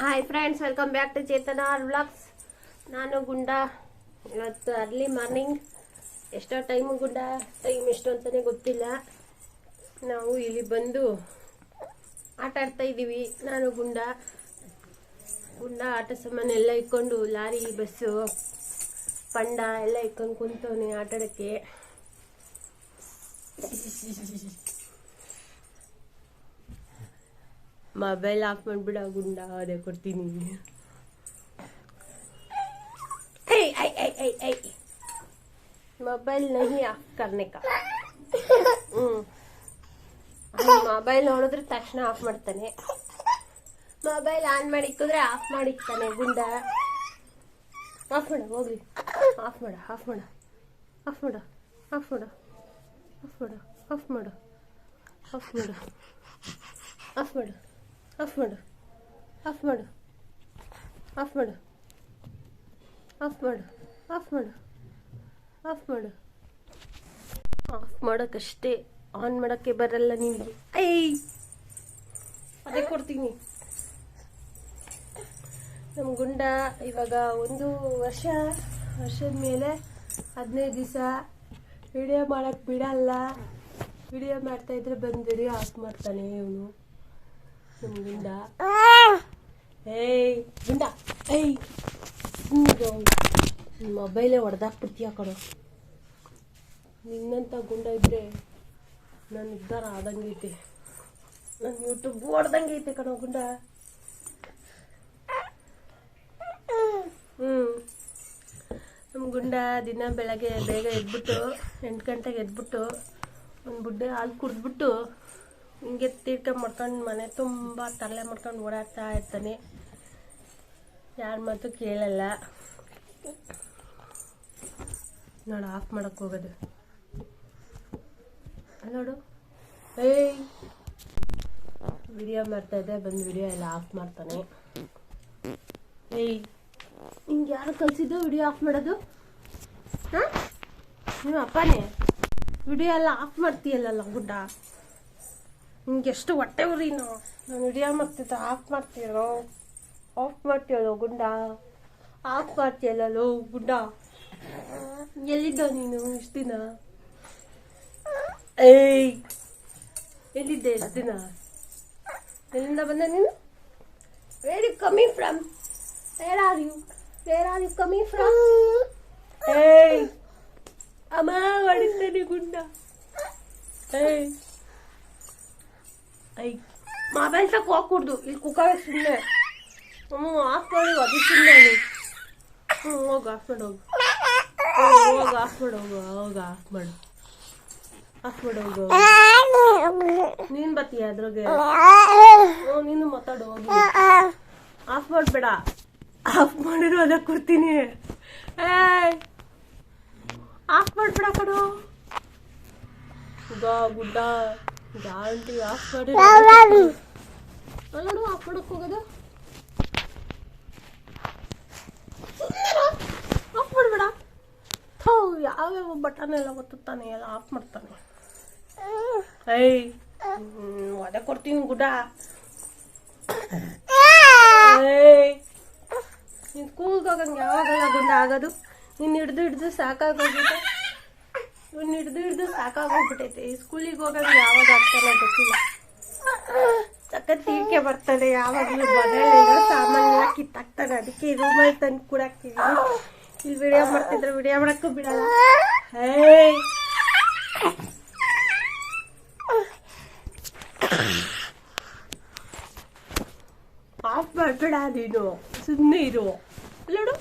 Hi friends welcome back to Chetana vlogs ನಾನು ಗುಂಡ. ಇವತ್ತು early morning ಎಷ್ಟೋ ಟೈಮು ಗುಂಡ ಟೈಮ್ ಎಷ್ಟು ಅಂತಲೇ ಗೊತ್ತಿಲ್ಲ. ನಾವು ಇಲ್ಲಿ ಬಂದು ಆಟ ಆಡ್ತಾ ಇದ್ದೀವಿ. ನಾನು ಗುಂಡ. ಗುಂಡ ಆಟ ಸಾಮಾನು ಎಲ್ಲ ಇಟ್ಕೊಂಡು ಲಾರಿ ಬಸ್ಸು ಪಂಡ ಎಲ್ಲ ಇಟ್ಕೊಂಡು ಕುಂತವನೆ ಆಟ ಮೊಬೈಲ್ ಆಫ್ ಮಾಡಿಬಿಡ ಗುಂಡ ಅದೇ ಕೊಡ್ತೀನಿ ಮೊಬೈಲ್ ನಹಿ ಆಫ್ ಕರ್ನೆಕ ಹ್ಮ್. ಮೊಬೈಲ್ ನೋಡಿದ್ರೆ ತಕ್ಷಣ ಆಫ್ ಮಾಡ್ತಾನೆ. ಮೊಬೈಲ್ ಆನ್ ಮಾಡಿಕ್ಕಿದ್ರೆ ಆಫ್ ಮಾಡಿಕ್ತಾನೆ ಗುಂಡ. ಆಫ್ ಮಾಡ ಹೋಗ್ಲಿ. ಆಫ್ ಮಾಡ ಆಫ್ ಮಾಡ. ಆಫ್ ಮಾಡ ಆಫ್ ಮಾಡ. ಆಫ್ ಮಾಡ ಆಫ್ ಮಾಡ. ಆಫ್ ಮಾಡ ಆಫ್ ಮಾಡ. ಆಫ್ ಮಾಡು. ಆಫ್ ಮಾಡು. ಆಫ್ ಮಾಡು. ಆಫ್ ಮಾಡು. ಆಫ್ ಮಾಡು. ಆಫ್ ಮಾಡು. ಆಫ್ ಮಾಡೋಕ್ಕಷ್ಟೇ ಆನ್ ಮಾಡೋಕ್ಕೆ ಬರಲ್ಲ ನಿಮಗೆ ಐ. ಅದೇ ಕೊಡ್ತೀನಿ. ನಮ್ಮ ಗುಂಡ ಇವಾಗ ಒಂದು ವರ್ಷ, ವರ್ಷದ ಮೇಲೆ ಹದಿನೈದು ದಿವಸ ವಿಡಿಯೋ ಮಾಡೋಕ್ಕೆ ಬಿಡಲ್ಲ. ವಿಡಿಯೋ ಮಾಡ್ತಾಯಿದ್ರೆ ಬಂದು ವಿಡಿಯೋ ಆಫ್ ಮಾಡ್ತಾನೆ ಇವನು. ಗುಂಡ ಏಯ್ ಗುಂಡ ಏಯ್ ಮೊಬೈಲೇ ಹೊಡೆದಾಕ್ಬಿಡ್ತೀಯ ಕಡು ನಿನ್ನಂಥ ಗುಂಡ ಇದ್ರೆ ನನ್ನ ಉದ್ಧಾರ ಆದಂಗೈತೆ ನನ್ನ ಯೂಟ್ಯೂಬ್ ಒಡ್ದಂಗೆ ಐತೆ ಕಣ ಗುಂಡ. ಹ್ಞೂ ನಮ್ಮ ಗುಂಡ ದಿನ ಬೆಳಗ್ಗೆ ಬೇಗ ಎದ್ಬಿಟ್ಟು ಎಂಟು ಗಂಟೆಗೆ ಎದ್ಬಿಟ್ಟು ಒಂದು ಬುಡ್ಡೆ ಹಾಲು ಕುಡಿದ್ಬಿಟ್ಟು ಹಿಂಗೆ ತೀರ್ಕ ಮಾಡ್ಕೊಂಡು ಮನೆ ತುಂಬ ತರಲೆ ಮಾಡ್ಕೊಂಡು ಓಡಾಡ್ತಾ ಇರ್ತಾನೆ. ಯಾರ ಮಾತು ಕೇಳಲ್ಲ. ನೋಡು ಆಫ್ ಮಾಡಕ್ಕೆ ಹೋಗೋದು. ನೋಡು. ಏಯ್! ವಿಡಿಯೋ ಮಾಡ್ತಾ ಇದ್ದೆ, ಬಂದು ವಿಡಿಯೋ ಎಲ್ಲ ಆಫ್ ಮಾಡ್ತಾನೆ. ಏಯ್! ನಿಂಗೆ ಯಾರು ಕಲಿಸಿದ್ದು ವಿಡಿಯೋ ಆಫ್ ಮಾಡೋದು? ಹಾಂ? ನೀವು ಅಪ್ಪನೇ? ವಿಡಿಯೋ ಎಲ್ಲ ಆಫ್ ಮಾಡ್ತೀಯಲ್ಲ ಗುಡ್ಡ? ನಿಂಗೆ ಎಷ್ಟು ಹೊಟ್ಟೆ ಉರಿನೋ ನಾನು. ವಿಡಿಯೋ ಮಾಡ್ತಿದ್ದೆ ಆಫ್ ಮಾಡ್ತೀಯಲ್ಲೋ ಆಫ್ ಮಾಡ್ತೀಯಲ್ಲೋ ಗುಂಡ? ಆಫ್ ಮಾಡ್ತೀಯಲ್ಲೋ ಗುಡ್ಡ ಎಲ್ಲಿದ್ದ ನೀನು ಇಷ್ಟು ದಿನ? ಏಯ್! ಎಲ್ಲಿದ್ದೆ ಎಷ್ಟು ದಿನ? ಎಲ್ಲಿಂದ ಬಂದ ನೀನು? Where you coming from where are you where are you coming from ಏಯ್! ಅಮ್ಮ ಹೊಡಿತೇನೆ ಗುಂಡ. ಏಯ್ ಐ ತಕ್ಕ ಹೋಗ್ಕೂಡ್ದು ಇಲ್ಲಿ ಕುಕ್ಕವೆ ಸುಮ್ಮನೆ ಅಮ್ಮ ಆಫ್ ಅದು ಸುಮ್ಮನೆ ಹ್ಞೂ ಹೋಗು ಆಫ್ ಹೋಗು. ಹೋಗ ಆಫ್ ಹೋಗು. ಹೋಗು ಆಫ್ ಮಾಡು ಆಫ್ ಮಾಡಿ ನೀನು ಅದ್ರಾಗೆ ಹ್ಞೂ ನೀನು ಮಾತಾಡು, ಹೋಗಿ. ಆಫ್ ಮಾಡಬೇಡ ಆಫ್ ಮಾಡಿದ್ರು ಅದಕ್ಕೆ ಕೊಡ್ತೀನಿ. ಏಯ್! ಆಫ್ ಮಾಡ್ಬೇಡ ಕಡು ಗುಡ್ಡ ಗುಡ್ಡ ಗಾಂಟಿ ಆಫ್ ಮಾಡಿ ನೋಡು ಆಫ್ ಹೋಗೋದು. ಆಫ್ ಮಾಡ್ಬೇಡ. ಥೋ, ಯಾವ್ಯಾವ ಬಟನ್ ಎಲ್ಲ ಗೊತ್ತಾನೆ ಎಲ್ಲ ಆಫ್ ಮಾಡ್ತಾನೆ. ಏಯ್ ಅದೇ ಕೊಡ್ತೀನಿ ಗುಡ ಏಯ್ ನೀನು ಹೋಗಂಗೆ ಯಾವಾಗಲ್ಲ ಗುಂಡ ಆಗೋದು? ನೀನು ಹಿಡ್ದು ಹಿಡ್ದು ಸಾಕಾಗೋಗಿದೆ. ಇವ್ನು ಹಿಡ್ದು ಹಿಡ್ದು ಸಾಕಾಗೋಗ್ಬಿಟ್ಟೈತೆ ಈ ಸ್ಕೂಲಿಗೆ ಹೋಗಂಗೆ ಯಾವಾಗ ಆಗ್ತಾನೆ ಗೊತ್ತಿಲ್ಲ. ಸಖತ್ ತೀರ್ಕೆ ಬರ್ತಾನೆ ಯಾವಾಗಲೂ ಸಾಮಾನ್ಯ ಸಾಮಾನೆಲ್ಲ ಕಿತ್ತಾಕ್ತಾನೆ. ಅದಕ್ಕೆ ರೂಮಲ್ಲಿ ತಂದು ಕೂಡಾಕ್ತಿದ್ದೀನಿ ಇಲ್ಲಿ ವಿಡಿಯೋ ಮಾಡ್ತಿದ್ರೆ ವಿಡಿಯೋ ಮಾಡಕ್ಕೂ ಬಿಡಲ್ಲ. ಹೇಯ್ ಆಫ್ ಮಾಡಬೇಡ ನೀನು. ಸುಮ್ಮನೆ ಇರು. ನೋಡು